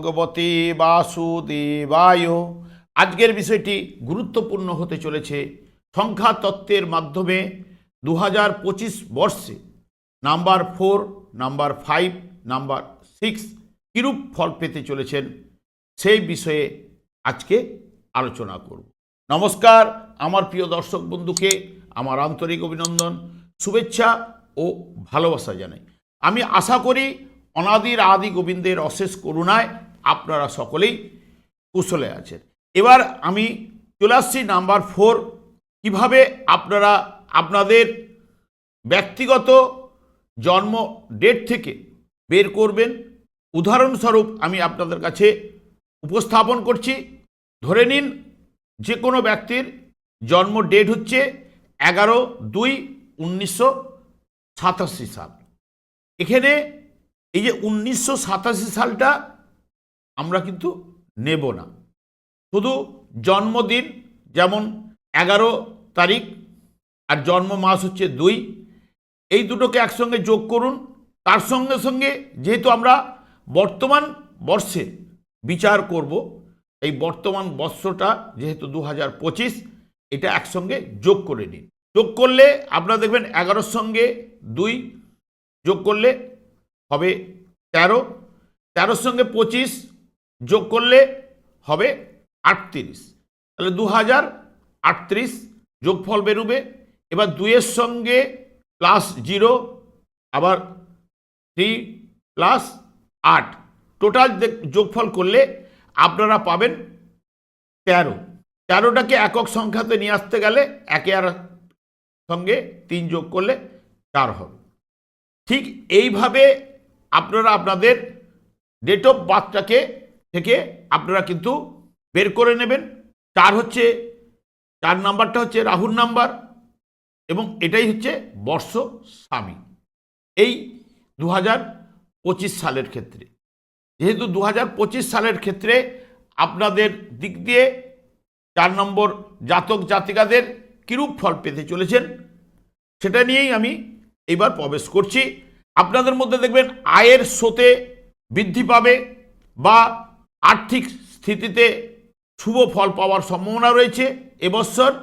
ভগবতে বাসুদেবায়। আজকের বিষয়টি গুরুত্বপূর্ণ হতে চলেছে সংখ্যা তত্ত্বের মাধ্যমে দু হাজার পঁচিশ বর্ষে। Number four, number five, number six কিরূপ ফল পেতে চলেছেন সেই বিষয়ে আজকে আলোচনা করব। নমস্কার, আমার প্রিয় দর্শক বন্ধুকে আমার আন্তরিক অভিনন্দন, শুভেচ্ছা ও ভালোবাসা জানাই। আমি আশা করি অনাদির আদি গোবিন্দের অশেষ করুণায় আপনারা সকলেই কুশলে আছেন। এবার আমি চলে আসছি নাম্বার ফোর, কীভাবে আপনারা আপনাদের ব্যক্তিগত জন্ম ডেট থেকে বের করবেন। উদাহরণস্বরূপ আমি আপনাদের কাছে উপস্থাপন করছি, ধরে নিন যে কোনো ব্যক্তির জন্ম ডেট হচ্ছে এগারো দুই উনিশশো সাতাশি সাল। এখানে এই যে উনিশশো সাতাশি সালটা আমরা কিন্তু নেব না। শুধু জন্মদিন যেমন এগারো তারিখ আর জন্ম মাস হচ্ছে দুই, এই দুটোকে একসঙ্গে যোগ করুন। তার সঙ্গে সঙ্গে যেহেতু আমরা বর্তমান বর্ষে বিচার করব, এই বর্তমান বর্ষটা যেহেতু দু হাজার পঁচিশ, এটা একসঙ্গে যোগ করে নিন। যোগ করলে আপনারা দেখবেন এগারোর সঙ্গে দুই, যোগ করলে হবে তেরো। তেরোর সঙ্গে পঁচিশ যোগ করলে হবে আটত্রিশ। তাহলে দু হাজার আটত্রিশ যোগফল বেরোবে। এবার দুইয়ের সঙ্গে প্লাস জিরো আবার থ্রি প্লাস আট। টোটাল যোগফল করলে আপনারা পাবেন তেরো। তেরোটাকে একক সংখ্যাতে নিয়ে আসতে গেলে একে আর সঙ্গে তিন যোগ করলে চার হবে। ঠিক এইভাবে আপনারা আপনাদের ডেট অফ বার্থটাকে থেকে আপনারা কিন্তু বের করে নেবেন। চার হচ্ছে চার নাম্বারটা হচ্ছে রাহুর নাম্বার এবং এটাই হচ্ছে বর্ষ স্বামী। এই দু হাজার পঁচিশ সালের ক্ষেত্রে। যেহেতু দু হাজার পঁচিশ সালের ক্ষেত্রে আপনাদের দিক দিয়ে চার নম্বর জাতক জাতিকাদের কিরূপ ফল পেতে চলেছেন, সেটা নিয়েই আমি এবার প্রবেশ করছি। আপনাদের মধ্যে দেখবেন আয়ের স্রোতে বৃদ্ধি পাবে বা আর্থিক স্থিতিতে শুভ ফল পাওয়ার সম্ভাবনা রয়েছে এবছর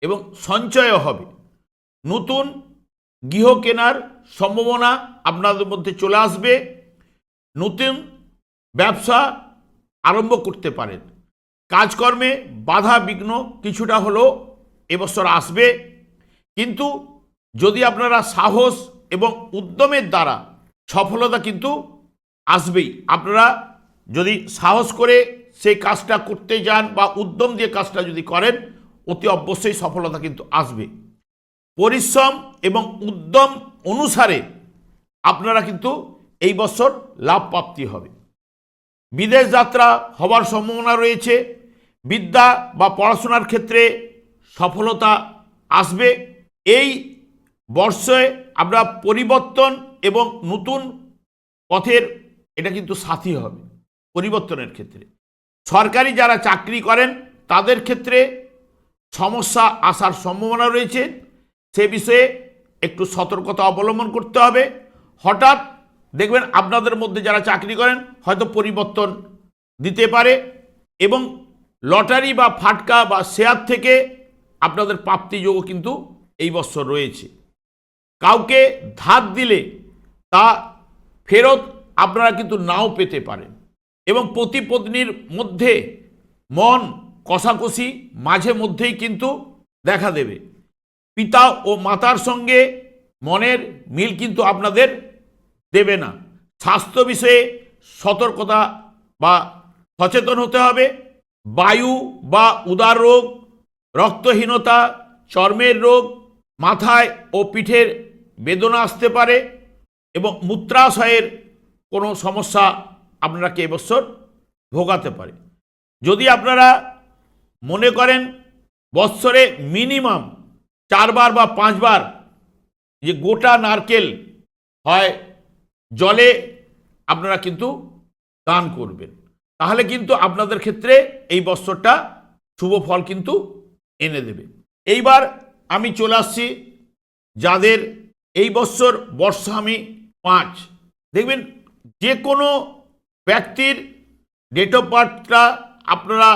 এবং সঞ্চয়ও হবে। নতুন গৃহ কেনার সম্ভাবনা আপনাদের মধ্যে চলে আসবে। নতুন ব্যবসা আরম্ভ করতে পারেন। কাজকর্মে বাধা বিঘ্ন কিছুটা হলেও এবছর আসবে। কিন্তু যদি আপনারা সাহস এবং উদ্যমের দ্বারা সফলতা কিন্তু আসবেই। আপনারা যদি সাহস করে সেই কাজটা করতে যান বা উদ্যম দিয়ে কাজটা যদি করেন, অতি অবশ্যই সফলতা কিন্তু আসবে। পরিশ্রম এবং উদ্যম অনুসারে আপনারা কিন্তু এই বছর লাভ প্রাপ্তি হবে। বিদেশ যাত্রা হবার সম্ভাবনা রয়েছে, বিদ্যা বা পড়াশোনার ক্ষেত্রে সফলতা আসবে। এই বর্ষে আমরা পরিবর্তন এবং নতুন পথের, এটা কিন্তু সাথী হবে। পরিবর্তনের ক্ষেত্রে। সরকারি যারা চাকরি করেন, তাদের ক্ষেত্রে সমস্যা আসার সম্ভাবনা রয়েছে। সে বিষয়ে একটু সতর্কতা অবলম্বন করতে হবে। হঠাৎ দেখবেন আপনাদের মধ্যে যারা চাকরি করেন, হয়তো পরিবর্তন দিতে পারে এবং লটারি বা ফাটকা বা শেয়ার থেকে আপনাদের প্রাপ্তিযোগও কিন্তু এই বছর রয়েছে। কাউকে ধার দিলে তা ফেরত আপনারা কিন্তু নাও পেতে পারেন। এবং পতি পত্নীর মধ্যে মন কষাকষি মাঝে মধ্যেই কিন্তু দেখা দেবে। পিতা ও মাতার সঙ্গে মনের মিল কিন্তু আপনাদের দেবে না। স্বাস্থ্য বিষয়ে সতর্কতা বা সচেতন হতে হবে। বায়ু বা উদার রোগ, রক্তহীনতা, চর্মের রোগ, মাথায় ও পিঠের বেদনা আসতে পারে এবং মূত্রাশয়ের কোনো সমস্যা আপনাকে এবছর ভোগাতে পারে। যদি আপনারা মনে করেন বৎসরে মিনিমাম চারবার বা পাঁচবার যে গোটা নারকেল হয়, জলে আপনারা কিন্তু দান করবেন। তাহলে কিন্তু আপনাদের ক্ষেত্রে এই বৎসরটা শুভ ফল কিন্তু এনে দেবে। এইবার আমি চলে আসছি যাদের এই বৎসর বর্ষা আমি পাঁচ। দেখবেন যে কোনো ব্যক্তির ডেট অফ বার্থটা আপনারা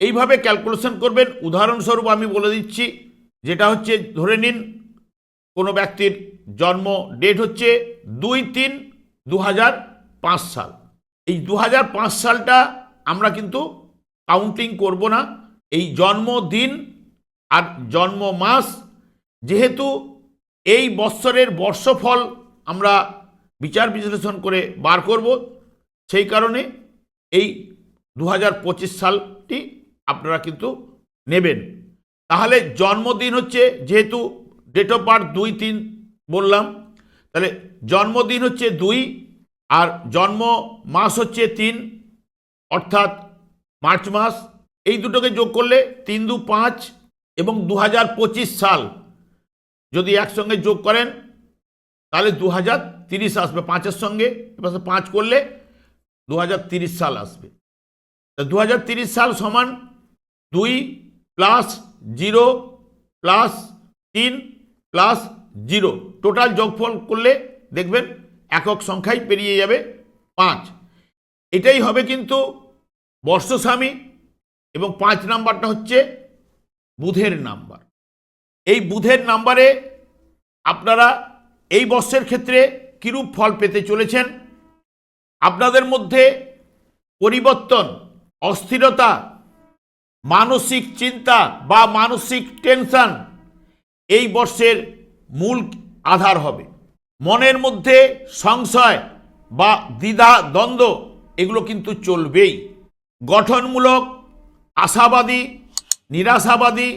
এইভাবে ক্যালকুলেশন করবেন। উদাহরণস্বরূপ আমি বলে দিচ্ছি, যেটা হচ্ছে, ধরে নিন, কোনো ব্যক্তির জন্ম ডেট হচ্ছে দুই তিন দু সাল। এই দু সালটা আমরা কিন্তু কাউন্টিং করব না। এই জন্মদিন আর জন্ম মাস, যেহেতু এই বৎসরের বর্ষফল আমরা বিচার বিশ্লেষণ করে বার করব। সেই কারণে এই দু হাজার পঁচিশ সালটি আপনারা কিন্তু নেবেন। তাহলে জন্মদিন হচ্ছে, যেহেতু ডেট অফ বার্থ দুই তিন বললাম, তাহলে জন্মদিন হচ্ছে দুই আর জন্ম মাস হচ্ছে তিন, অর্থাৎ মার্চ মাস, এই দুটোকে যোগ করলে তিন দু পাঁচ এবং দু হাজার পঁচিশ সাল যদি একসঙ্গে যোগ করেন, তাহলে দু হাজার তিরিশ আসবে পাঁচের সঙ্গে এবার পাঁচ করলে দু সাল আসবে। তা দু সাল সমান দুই প্লাস জিরো প্লাস তিন প্লাস জিরো। টোটাল যোগফল করলে দেখবেন একক সংখ্যাই পেরিয়ে যাবে পাঁচ। এটাই হবে কিন্তু বর্ষস্বামী এবং পাঁচ নাম্বারটা হচ্ছে বুধের নাম্বার। এই বুধের নাম্বারে আপনারা এই বর্ষের ক্ষেত্রে কিরূপ ফল পেতে চলেছেন? আপনাদের মধ্যে পরিবর্তন, অস্থিরতা, মানসিক চিন্তা বা মানসিক টেনশন এই বর্ষের মূল আধার হবে। মনের মধ্যে সংশয় বা দ্বিধা, দ্বন্দ্ব এগুলো কিন্তু চলবেই। গঠনমূলক, আশাবাদী, নিরাশাবাদী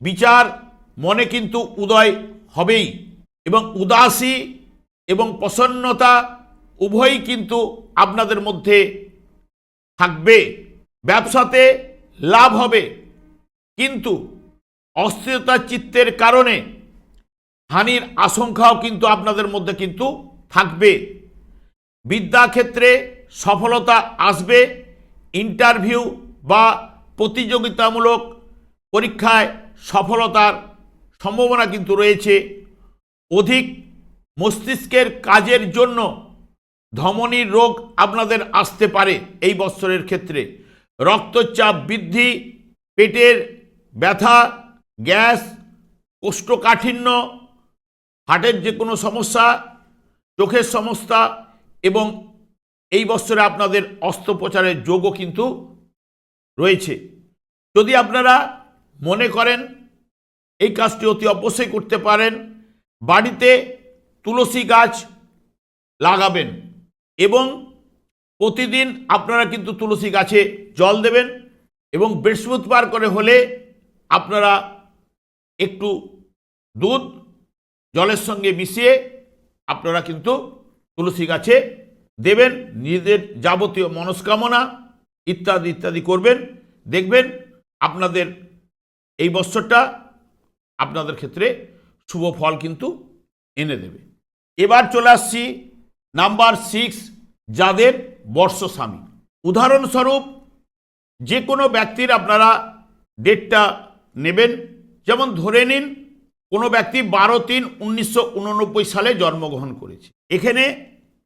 বিচার মনে কিন্তু উদয় হবেই এবং উদাসী এবং প্রসন্নতা উভয়ই কিন্তু আপনাদের মধ্যে থাকবে। ব্যবসাতে লাভ হবে। কিন্তু অস্থিরতা চিত্তের কারণে হানির আশঙ্কাও কিন্তু আপনাদের মধ্যে কিন্তু থাকবে। বিদ্যাক্ষেত্রে সফলতা আসবে। ইন্টারভিউ বা প্রতিযোগিতামূলক পরীক্ষায় সফলতার সম্ভাবনা কিন্তু রয়েছে। অধিক মস্তিষ্কের কাজের জন্য ধমনীর রোগ আপনাদের আসতে পারে এই বৎসরের ক্ষেত্রে। রক্তচাপ বৃদ্ধি, পেটের ব্যথা, গ্যাস, কোষ্ঠকাঠিন্য, হার্টের যে কোনো সমস্যা, চোখের সমস্যা এবং এই বছরে আপনাদের অস্ত্রোপচারের যোগও কিন্তু রয়েছে। যদি আপনারা মনে করেন এই কাজটি অতি অবশ্যই করতে পারেন, বাড়িতে তুলসী গাছ লাগাবেন। এবং প্রতিদিন আপনারা কিন্তু তুলসী গাছে জল দেবেন এবং বৃহস্পতিবার করে হলে আপনারা একটু দুধ জলের সঙ্গে মিশিয়ে আপনারা কিন্তু তুলসী গাছে দেবেন, নিজেদের যাবতীয় মনস্কামনা ইত্যাদি ইত্যাদি করবেন। দেখবেন আপনাদের এই বছরটা আপনাদের ক্ষেত্রে শুভ ফল কিন্তু এনে দেবে। এবার চলে আসছি নাম্বার সিক্স, যাদের বর্ষস্বামী। উদাহরণস্বরূপ যে কোনো ব্যক্তির আপনারা ডেটটা নেবেন। যেমন ধরে নিন, কোনো ব্যক্তি বারো তিন উনিশশো সালে জন্মগ্রহণ করেছে। এখানে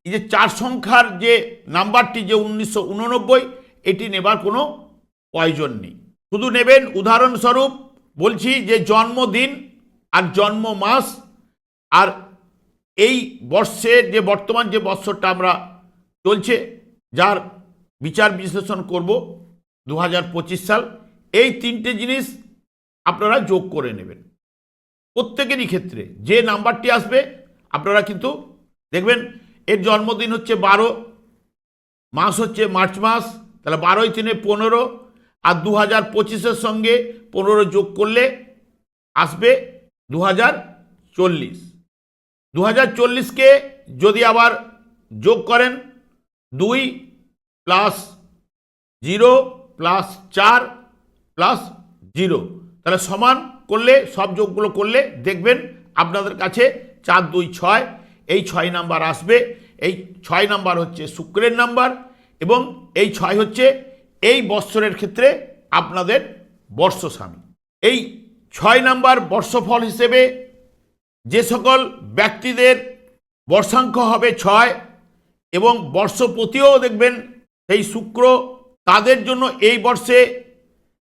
এই যে চার সংখ্যার যে নাম্বারটি যে উনিশশো উননব্বই, এটি নেবার কোনো প্রয়োজন নেই। শুধু নেবেন, উদাহরণস্বরূপ বলছি যে জন্মদিন আর জন্ম মাস আর এই বর্ষের যে বর্তমান যে বৎসরটা আমরা চলছে, যার বিচার বিশ্লেষণ করব দু হাজার পঁচিশ সাল, এই তিনটে জিনিস আপনারা যোগ করে নেবেন। প্রত্যেকেরই ক্ষেত্রে যে নাম্বারটি আসবে, আপনারা কিন্তু দেখবেন এর জন্মদিন হচ্ছে বারো, মাস হচ্ছে মার্চ মাস, তাহলে বারোই তিনে পনেরো, আর দু হাজার পঁচিশের সঙ্গে পনেরো যোগ করলে আসবে দু হাজার চল্লিশ। দু হাজার চল্লিশকে যদি আবার যোগ করেন, দুই প্লাস জিরো প্লাস চার প্লাস জিরো। তাহলে সমান করলে, সব যোগগুলো করলে দেখবেন আপনাদের কাছে চার, দুই, ছয়, এই ছয় নাম্বার আসবে। এই ছয় নাম্বার হচ্ছে শুক্রের নাম্বার এবং এই ছয় হচ্ছে এই বৎসরের ক্ষেত্রে আপনাদের বর্ষস্বামী। এই ছয় নাম্বার বর্ষফল হিসেবে যে সকল ব্যক্তিদের বর্ষাঙ্ক হবে ছয় এবং বর্ষপতিও দেখবেন সেই শুক্র, তাদের জন্য এই বর্ষে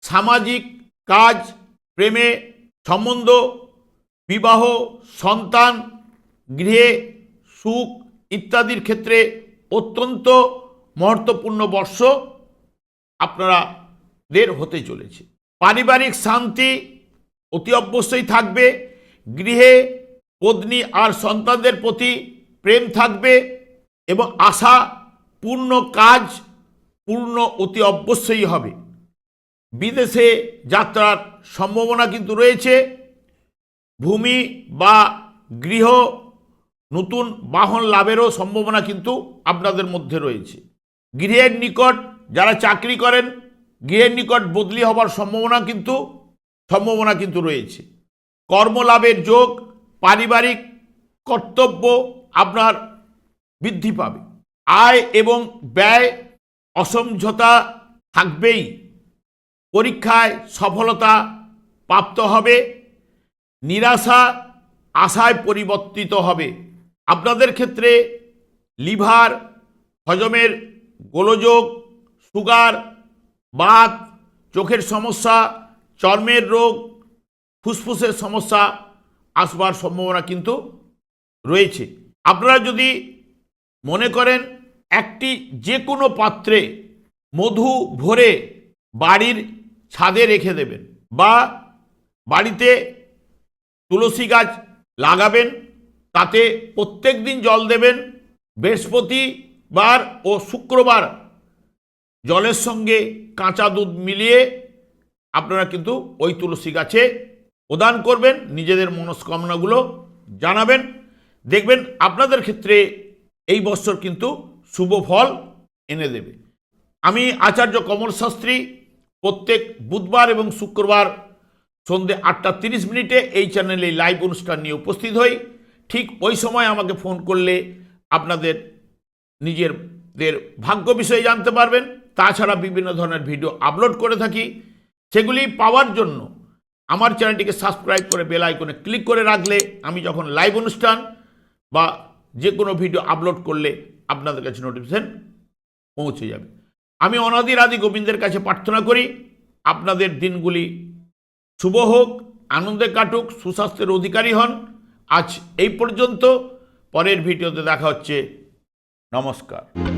সামাজিক কাজ, প্রেমে সম্বন্ধ, বিবাহ, সন্তান, গৃহে সুখ ইত্যাদির ক্ষেত্রে অত্যন্ত মহত্বপূর্ণ বর্ষ আপনারা দের হতে চলেছে। পারিবারিক শান্তি অতি অবশ্যই থাকবে। গৃহে পত্নী আর সন্তানদের প্রতি প্রেম থাকবে এবং আশা পূর্ণ কাজ পূর্ণ অতি অবশ্যই হবে। বিদেশে যাত্রার সম্ভাবনা কিন্তু রয়েছে। ভূমি বা গৃহ নতুন বাহন লাভেরও সম্ভাবনা কিন্তু আপনাদের মধ্যে রয়েছে। গৃহের নিকট যারা চাকরি করেন, গৃহের নিকট বদলি হবার সম্ভাবনা কিন্তু সম্ভাবনা কিন্তু রয়েছে। কর্মলাভের যোগ, পারিবারিক কর্তব্য আপনার বৃদ্ধি পাবে। আয় এবং ব্যয় অসমঝোতা থাকবেই। পরীক্ষায় সফলতা প্রাপ্ত হবে। নিরাশা আশায় পরিবর্তিত হবে। আপনাদের ক্ষেত্রে লিভার, হজমের গোলযোগ, সুগার, বাত, চোখের সমস্যা, চর্মের রোগ ফুসফুসের সমস্যা আসবার সম্ভাবনা কিন্তু রয়েছে। আপনারা যদি মনে করেন একটি যে কোনো পাত্রে মধু ভরে বাড়ির ছাদে রেখে দেবেন বা বাড়িতে তুলসী গাছ লাগাবেন, তাতে প্রত্যেক দিন জল দেবেন বৃহস্পতিবার ও শুক্রবার জলের সঙ্গে কাঁচা দুধ মিলিয়ে আপনারা কিন্তু ওই তুলসী গাছে প্রদান করবেন, নিজেদের মনস্কামনাগুলো জানাবেন, দেখবেন আপনাদের ক্ষেত্রে এই বছর কিন্তু শুভ ফল এনে দেবে। আমি আচার্য কমল শাস্ত্রী, প্রত্যেক বুধবার এবং শুক্রবার সন্ধে আটটা তিরিশ মিনিটে এই চ্যানেলে লাইভ অনুষ্ঠান নিয়ে উপস্থিত হই। ঠিক ওই সময় আমাকে ফোন করলে আপনাদের নিজেরদের ভাগ্য বিষয়ে জানতে পারবেন। তাছাড়া বিভিন্ন ধরনের ভিডিও আপলোড করে থাকি। সেগুলি পাওয়ার জন্য আমার চ্যানেলটিকে সাবস্ক্রাইব করে বেল আইকনে ক্লিক করে রাখলে আমি যখন লাইভ অনুষ্ঠান বা যে কোনো ভিডিও আপলোড করলে আপনাদের কাছে নোটিফিকেশন পৌঁছে যাবে। আমি অনাদির আদি গোবিন্দের কাছে প্রার্থনা করি, আপনাদের দিনগুলি শুভ হোক, আনন্দে কাটুক, সুস্বাস্থ্যের অধিকারী হন। আজ এই পর্যন্ত, পরের ভিডিওতে দেখা হচ্ছে। নমস্কার।